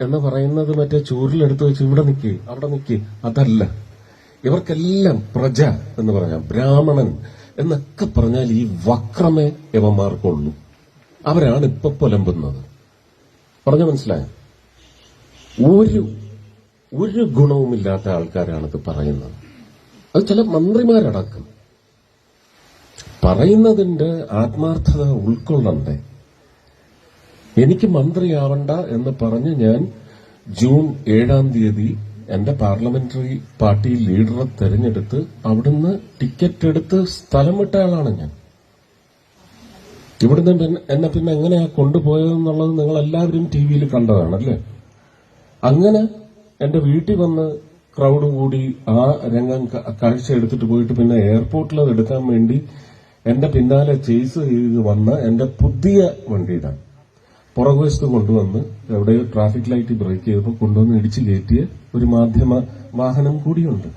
എന്ന് പറയുന്നത് മറ്റേ ചൂരിലെടുത്ത് വെച്ച് ഇവിടെ നിൽക്കി അവിടെ നിൽക്കി അതല്ല. ഇവർക്കെല്ലാം പ്രജ എന്ന് പറഞ്ഞാൽ ബ്രാഹ്മണൻ എന്നൊക്കെ പറഞ്ഞാൽ ഈ വക്രമേ യവന്മാർക്കുള്ളൂ. അവരാണ് ഇപ്പൊ പുലമ്പുന്നത്. പറഞ്ഞ മനസ്സിലായോ? ഒരു ഒരു ഗുണവുമില്ലാത്ത ആൾക്കാരാണ് ഇത് പറയുന്നത്. അത് ചില മന്ത്രിമാരടക്കം. പറയുന്നതിന്റെ ആത്മാർത്ഥത ഉൾക്കൊള്ളണ്ടേ? എനിക്ക് മന്ത്രിയാവണ്ട എന്ന് പറഞ്ഞ് ഞാൻ ജൂൺ ഏഴാം തീയതി എന്റെ പാർലമെന്ററി പാർട്ടി ലീഡറെ തെരഞ്ഞെടുത്ത് അവിടുന്ന് ടിക്കറ്റ് എടുത്ത് സ്ഥലം വിട്ട ആളാണ് ഞാൻ. ഇവിടുന്ന് എന്നെ പിന്നെ എങ്ങനെയാ കൊണ്ടുപോയതെന്നുള്ളത് നിങ്ങൾ എല്ലാവരും ടി വിയിൽ കണ്ടതാണല്ലേ അങ്ങനെ എന്റെ വീട്ടിൽ വന്ന് ക്രൗഡ് കൂടി ആ രംഗം കാഴ്ച എടുത്തിട്ട് പോയിട്ട് പിന്നെ എയർപോർട്ടിൽ അത് എടുക്കാൻ വേണ്ടി എന്റെ പിന്നാലെ ചേസ് ചെയ്ത് വന്ന എന്റെ പുതിയ വണ്ടിയിലാണ്. പുറകുവശത്ത് കൊണ്ടുവന്ന് എവിടെയോ ട്രാഫിക് ലൈറ്റ് ബ്രേക്ക് ചെയ്തപ്പോൾ കൊണ്ടുവന്ന് ഇടിച്ചു കയറ്റിയ ഒരു മാധ്യമ വാഹനം കൂടിയുണ്ട്.